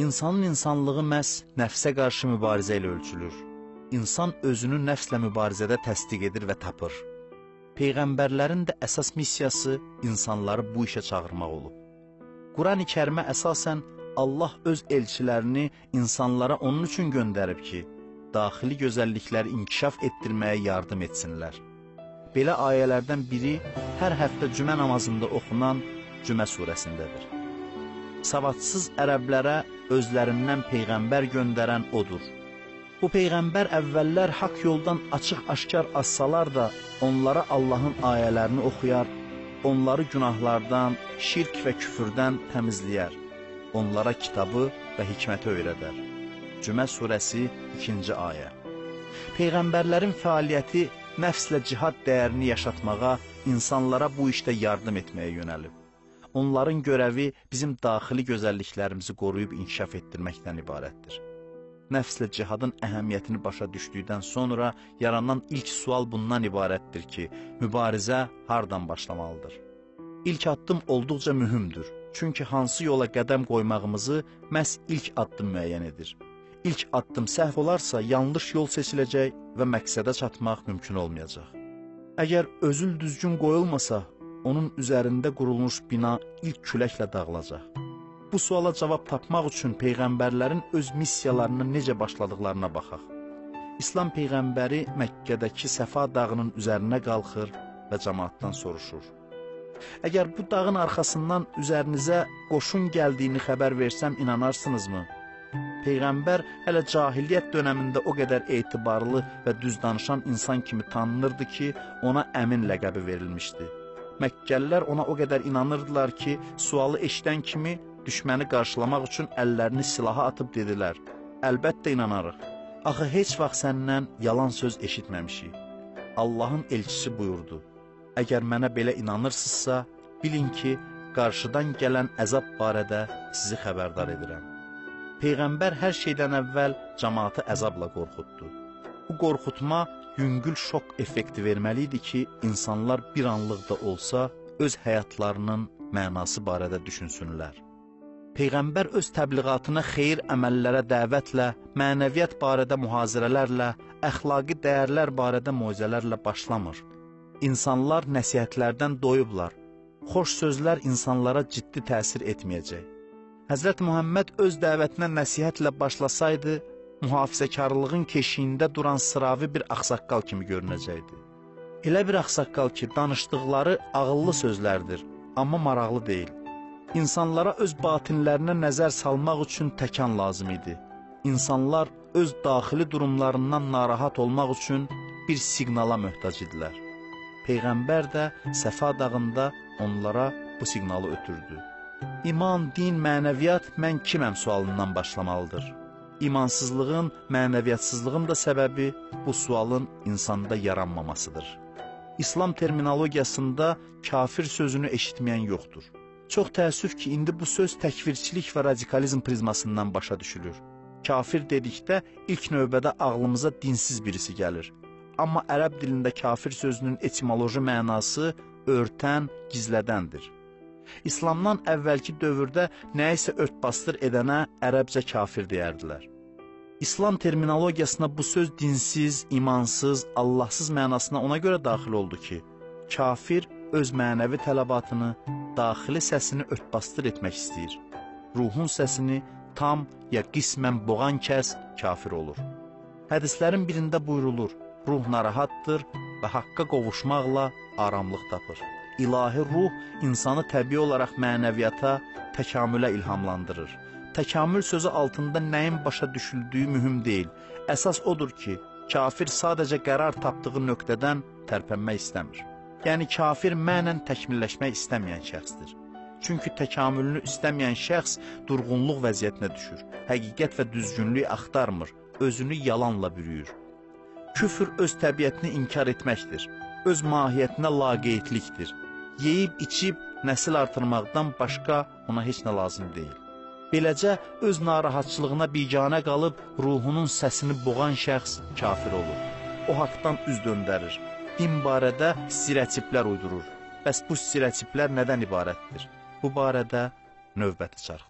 İnsanın insanlığı məhz nəfsə qarşı mübarizə ilə ölçülür. İnsan özünü nəfslə mübarizədə təsdiq edir və tapır. Peyğəmbərlərin də əsas missiyası insanları bu işə çağırmaq olub. Qurani Kərimə əsasən Allah öz elçilərini insanlara onun üçün göndərib ki, daxili gözəllikləri inkişaf etdirməyə yardım etsinlər. Belə ayələrdən biri hər həftə cümə namazında oxunan Cümə surəsindədir. Savadsız ərəblərə özlərindən peyğəmbər göndərən odur. Bu peyğəmbər əvvəllər haqq yoldan açıq-aşkar assalar da onlara Allahın ayələrini oxuyar, onları günahlardan, şirk və küfürdən təmizləyər, onlara kitabı və hikməti öyrədər. Cümə surəsi 2-ci ayə. Peyğəmbərlərin fəaliyyəti nəfslə cihad dəyərini yaşatmağa, insanlara bu işdə yardım etməyə yönəlib. Onların görəvi bizim daxili gözəlliklərimizi qoruyub inkişaf etdirməkdən ibarətdir. Nəfslə cihadın əhəmiyyətini başa düşdükdən sonra yaranan ilk sual bundan ibarətdir ki, mübarizə hardan başlamalıdır? İlk addım olduqca mühümdür. Çünki hansı yola qədəm qoymağımızı məhz ilk addım müəyyən edir. İlk addım səhv olarsa, yanlış yol seçiləcək və məqsədə çatmaq mümkün olmayacaq. Əgər özül düzgün qoyulmasa, onun üzərində qurulmuş bina ilk küləklə dağılacaq. Bu suala cavab tapmaq üçün peyğəmbərlərin öz missiyalarını necə başladıqlarına baxaq. İslam peyğəmbəri Məkkədəki Səfa dağının üzərinə qalxır və cəmaatdan soruşur. Əgər bu dağın arxasından üzərinizə qoşun gəldiyini xəbər versəm inanarsınızmı? Peyğəmbər hələ cahiliyyət dönəmində o qədər etibarlı və düz danışan insan kimi tanınırdı ki, ona əmin ləqəbi verilmişdi. Məkkəlilər ona o qədər inanırdılar ki, sualı eşidən kimi düşməni qarşılamaq üçün əllərini silaha atıb dedilər, əlbəttə inanarıq. Axı heç vaxt səndən yalan söz eşitməmişik. Allahın elçisi buyurdu, əgər mənə belə inanırsınızsa, bilin ki, qarşıdan gələn əzab barədə sizi xəbərdar edirəm. Peyğəmbər hər şeydən əvvəl cəmaatı əzabla qorxutdu. Bu qorxutma yüngül şok effekti verməli idi ki, insanlar bir anlıq da olsa öz həyatlarının mənası barədə düşünsünlər. Peyğəmbər öz təbliğatına xeyir əməllərə dəvətlə, mənəviyyat barədə mühazirələrlə, əxlaqi dəyərlər barədə moizələrlə başlamır. İnsanlar nəsihətlərdən doyublar. Xoş sözlər insanlara ciddi təsir etməyəcək. Həzrət Muhammed öz dəvətinə nəsihətlə başlasaydı, mühafizəkarlığın keşiyində duran sıravi bir axsaqqal kimi görünəcəkdi. Elə bir axsaqqal ki, danışdıqları ağıllı sözlərdir, amma maraqlı deyil. İnsanlara öz batinlərinə nəzər salmaq üçün təkan lazım idi. İnsanlar öz daxili durumlarından narahat olmaq üçün bir siqnala möhtac idilər. Peyğəmbər də Səfa dağında onlara bu siqnalı ötürdü. İman, din, mənəviyyat mən kiməm sualından başlamalıdır. İmansızlığın, mənəviyyatsızlığın da səbəbi bu sualın insanda yaranmamasıdır. İslam terminologiyasında kafir sözünü eşitməyən yoxdur. Çox təəssüf ki, indi bu söz təkvirçilik və radikalizm prizmasından başa düşülür. Kafir dedikdə ilk növbədə ağlımıza dinsiz birisi gəlir. Amma ərəb dilində kafir sözünün etimoloji mənası örtən, gizlədəndir. İslamdan əvvəlki dövrdə nəyisə örtbasdır edənə ərəbcə kafir deyərdilər. İslam terminologiyasına bu söz dinsiz, imansız, Allahsız mənasına ona görə daxil oldu ki, kafir öz mənəvi tələbatını, daxili səsini örtbasdır etmək istəyir. Ruhun səsini tam ya qismən boğan kəs kafir olur. Hədislərin birində buyurulur, ruh narahatdır və haqqa qovuşmaqla aramlıq tapır ilahi ruh insanı təbii olaraq mənəviyyata, təkamülə ilhamlandırır. Təkamül sözü altında nəyin başa düşüldüyü mühüm deyil. Əsas odur ki, kafir sadəcə qərar tapdığı nöqtədən tərpənmək istəmir. Yəni kafir mənən təkmilləşmək istəməyən şəxsdir. Çünki təkamülünü istəməyən şəxs durğunluq vəziyyətinə düşür. Həqiqət və düzgünlük axtarmır, özünü yalanla bürüyür. Küfr öz təbiətini inkar etməkdir, öz mahiyyətinə laqeydlikdir yeyib içib nəsil artırmaqdan başqa ona heç nə lazım deyil. Beləcə öz narahatçılığına biganə qalıb ruhunun səsini boğan şəxs kafir olur. O haqdan üz döndərir. Din barədə stereotiplər uydurur. Bəs bu stereotiplər nədən ibarətdir? Bu barədə növbəti çarxda.